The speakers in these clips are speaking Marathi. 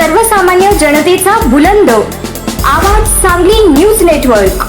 सर्वसामान्य जनतेचा बुलंद. आवाज सांगली न्यूज नेटवर्क.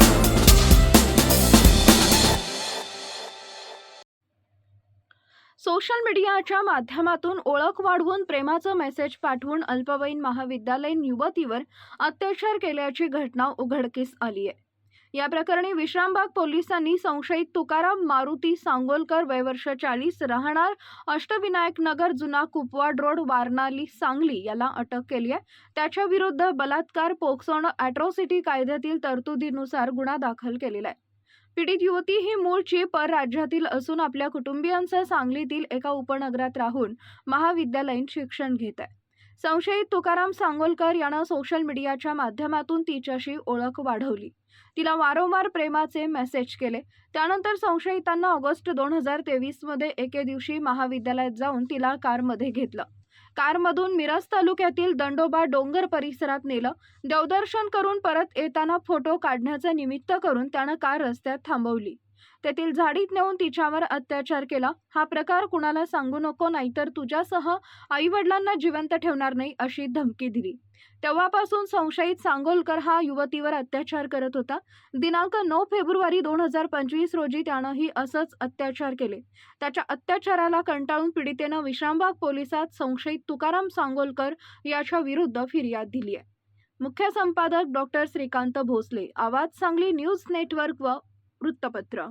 सोशल मीडियाच्या माध्यमातून ओळख वाढवून प्रेमाचं मेसेज पाठवून अल्पवयीन महाविद्यालयीन युवतीवर अत्याचार केल्याची घटना उघडकीस आली आहे या प्रकरणी विश्रामबाग पोलिसांनी संशयित तुकाराम मारुती सांगोलकर वयवर्ष चाळीस राहणार अष्टविनायक नगर जुना कुपवाड रोड वारणाली सांगली याला अटक केली आहे. त्याच्या विरुद्ध बलात्कार पोक्सोन अॅट्रॉसिटी कायद्यातील तरतुदीनुसार गुन्हा दाखल केलेला आहे. पीडित युवती ही मूळची परराज्यातील असून आपल्या कुटुंबियांसह सांगलीतील एका उपनगरात राहून महाविद्यालयीन शिक्षण घेत आहे. संशयित तुकाराम सांगोलकर यानं सोशल मीडियाच्या माध्यमातून तिच्याशी ओळख वाढवली. तिला वारंवार प्रेमाचे मेसेज केले. त्यानंतर संशयितांना ऑगस्ट दोन हजार तेवीसमध्ये एके दिवशी महाविद्यालयात जाऊन तिला कारमध्ये घेतलं. कारमधून मिरज तालुक्यातील दंडोबा डोंगर परिसरात नेलं. देवदर्शन करून परत येताना फोटो काढण्याचं निमित्त करून त्यानं कार रस्त्यात थांबवली. तेथील झाडीत नेऊन तिच्यावर अत्याचार केला. हा प्रकार कुणाला सांगू नको नाहीतर तुझ्यासह आईवडिलांना जिवंत ठेवणार नाही अशी धमकी दिली. तेव्हापासून संशयित सांगोलकर हा युवतीवर अत्याचार करत होता. दिनांक नऊ फेब्रुवारी दोन हजार पंचवीस रोजी त्यानंही असंच अत्याचार केले. त्याच्या अत्याचाराला कंटाळून पीडितेनं विश्रामबाग पोलिसात संशयित तुकाराम सांगोलकर याच्या विरुद्ध फिर्याद दिली आहे मुख्य संपादक डॉक्टर श्रीकांत भोसले आवाज सांगली न्यूज नेटवर्क व वृत्तपत्र.